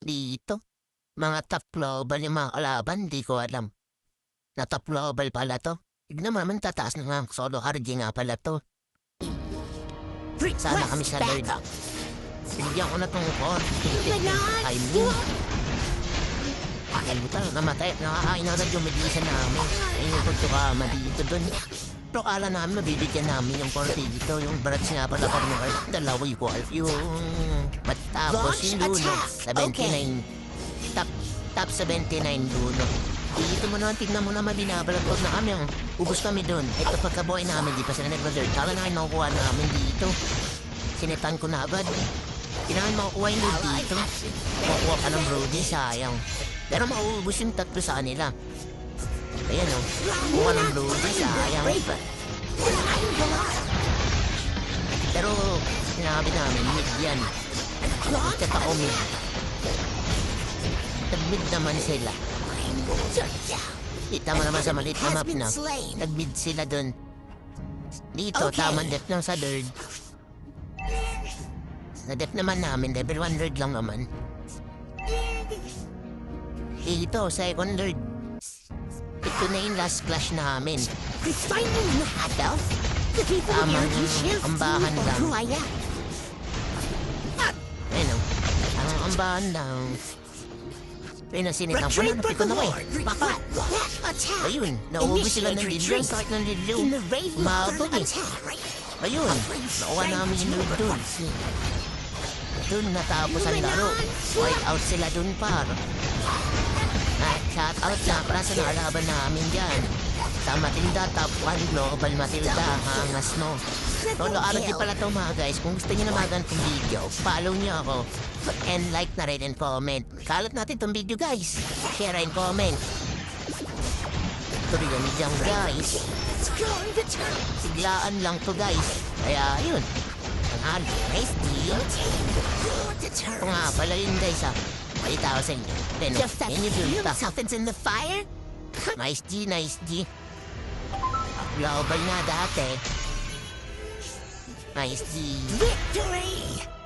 Dito. Mga top global yung mga kalaban, di ko alam. Na top global pala to. Tignan naman tataas na nga. Solo RG nga pala to. Sana kami sa Lord. Binigyan ko na tong core. Ay mo. Kalimutan, namatay. Nakakain na agad yung medisa namin. Ayun yung pagtukama dito dun. Pero kala namin mabibigyan namin yung core dito. Yung branch nga pala kami ng dalawa equal. Yung matapos Launch yung luno. attack. 79. Top, top 79 luno. Dito mo naman, tignan mo naman, binabalagpag na kami. ang Ubus kami dun. Ito pagkabuhay namin, di pa sila nag-reserve. Kala na kayo nakukuha namin dito. Sinitan ko na agad. Kailangan makukuha yung loot dito. Makukuha pa ng Brody, sayang. Pero mauubos yung tatlo sa kanila. Ayan o. Kuha ng Brody, sayang. Pero sinabi namin, mid yan. Ikata ko mid. Nag-mid naman sila. Kita mo naman sa maliit na map na. Nag-mid sila dun. Dito, Okay. tamang depth lang sa third. Na depth naman namin, level 100 lang naman. Dito, second third. Ito na yung last clash namin. Tamang ambahan lang. Ayun o. Ang ambahan lang. Ayun ang sinitam ko na, napiko na ko eh. Baka. Ayun, nauubos sila ng. Ang sakit ng lidyo. Umabog eh. Ayun, nakuha namin yung loot dun. Dun natapos ang laro. White out sila dun par. At shout out na para sa nakalaban namin dyan. Sa Matilda Top 1 Global Matilda, hangas no. Solo RG pala to mga guys. Kung gusto niyo na ganitong video, follow niyo ako. And like na rin and comment. Kalat natin tong video guys. Share and comment. Tuloy yan dyan guys. Siglaan lang to guys. Kaya yun. Ang halo. Nice deal. Ito nga pala yun guys ah. 3000. Then just can you do something's in the fire? nice D, nice D. Laban na dati. Nice D. Victory!